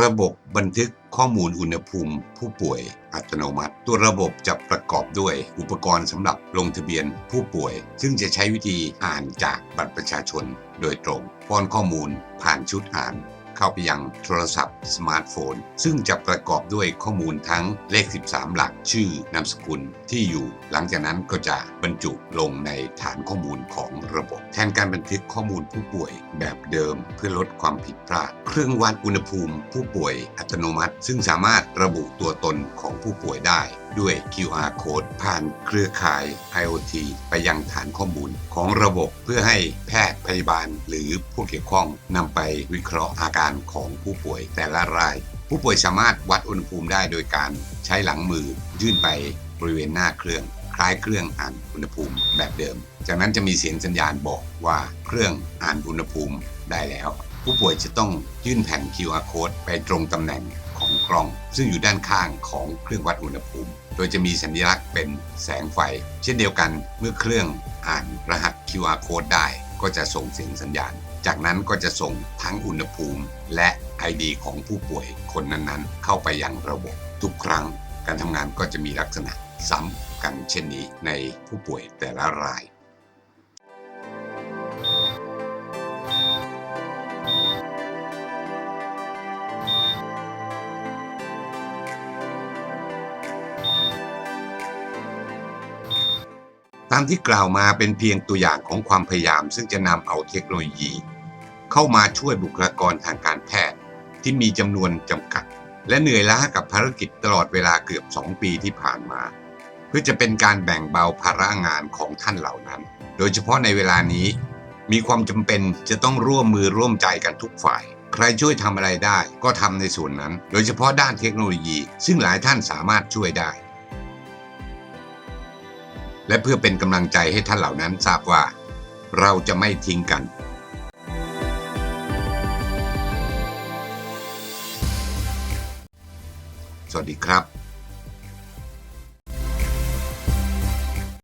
ระบบบันทึกข้อมูลอุณหภูมิ ผู้ป่วยอัตโนมัติ ตัวระบบจะประกอบด้วยอุปกรณ์สำหรับลงทะเบียนผู้ป่วย ซึ่งจะใช้วิธีอ่านจากบัตรประชาชนโดยตรงป้อนข้อมูลผ่านชุดอ่าน เข้าไปยังโทรศัพท์สมาร์ทโฟน ซึ่งจะประกอบด้วยข้อมูลทั้งเลข 13 หลักชื่อนามสกุลที่อยู่ หลังจากนั้นก็จะบรรจุลงในฐานข้อมูลของระบบ แทนการบันทึกข้อมูลผู้ป่วยแบบเดิมเพื่อลดความผิดพลาด เครื่องวัดอุณหภูมิผู้ป่วยอัตโนมัติ ซึ่งสามารถระบุตัวตนของผู้ป่วยได้ ด้วย QR code ผ่านเครือข่าย IoT ไปยังฐานข้อมูลของระบบเพื่อให้แพทย์พยาบาลหรือผู้เกี่ยวข้องนำไปวิเคราะห์อาการของผู้ป่วยแต่ละราย ผู้ป่วยสามารถวัดอุณหภูมิได้โดยการใช้หลังมือ ยื่นไปบริเวณหน้าเครื่อง คล้ายเครื่องอ่านอุณหภูมิแบบเดิม จากนั้นจะมีเสียงสัญญาณบอกว่าเครื่องอ่านอุณหภูมิได้แล้ว ผู้ป่วยจะต้องยื่นแผ่น QR code ไปตรงตำแหน่งของกล้อง ซึ่งอยู่ด้านข้างของเครื่องวัดอุณหภูมิ โดยจะมีสัญลักษณ์เป็นแสงไฟ เช่นเดียวกันเมื่อเครื่องอ่านรหัส QR code ได้ ก็จะส่งเสียงสัญญาณ จากนั้นก็จะส่งทั้งอุณหภูมิ และ ID ของผู้ป่วยคนนั้นๆ เข้าไปยังระบบ ทุกครั้งการทำงานก็จะมีลักษณะซ้ำกันเช่นนี้ในผู้ป่วยแต่ละราย ตามที่กล่าวมาเป็นเพียงตัวอย่างของความพยายาม ซึ่งจะนำเอาเทคโนโลยี เข้ามาช่วยบุคลากรทางการแพทย์ ที่มีจำนวนจำกัด และเหนื่อยล้ากับภารกิจตลอดเวลาเกือบ 2 ปีที่ผ่านมา เพื่อจะเป็นการแบ่งเบาภาระงานของท่านเหล่านั้น โดยเฉพาะในเวลานี้ มีความจำเป็นจะต้องร่วมมือร่วมใจกันทุกฝ่ายใครช่วยทำอะไรได้ก็ทำในส่วนนั้น โดยเฉพาะด้านเทคโนโลยี ซึ่งหลายท่านสามารถช่วยได้ และเพื่อเป็นกำลังใจให้ท่านเหล่านั้นทราบว่า เราจะไม่ทิ้งกัน สวัสดีครับ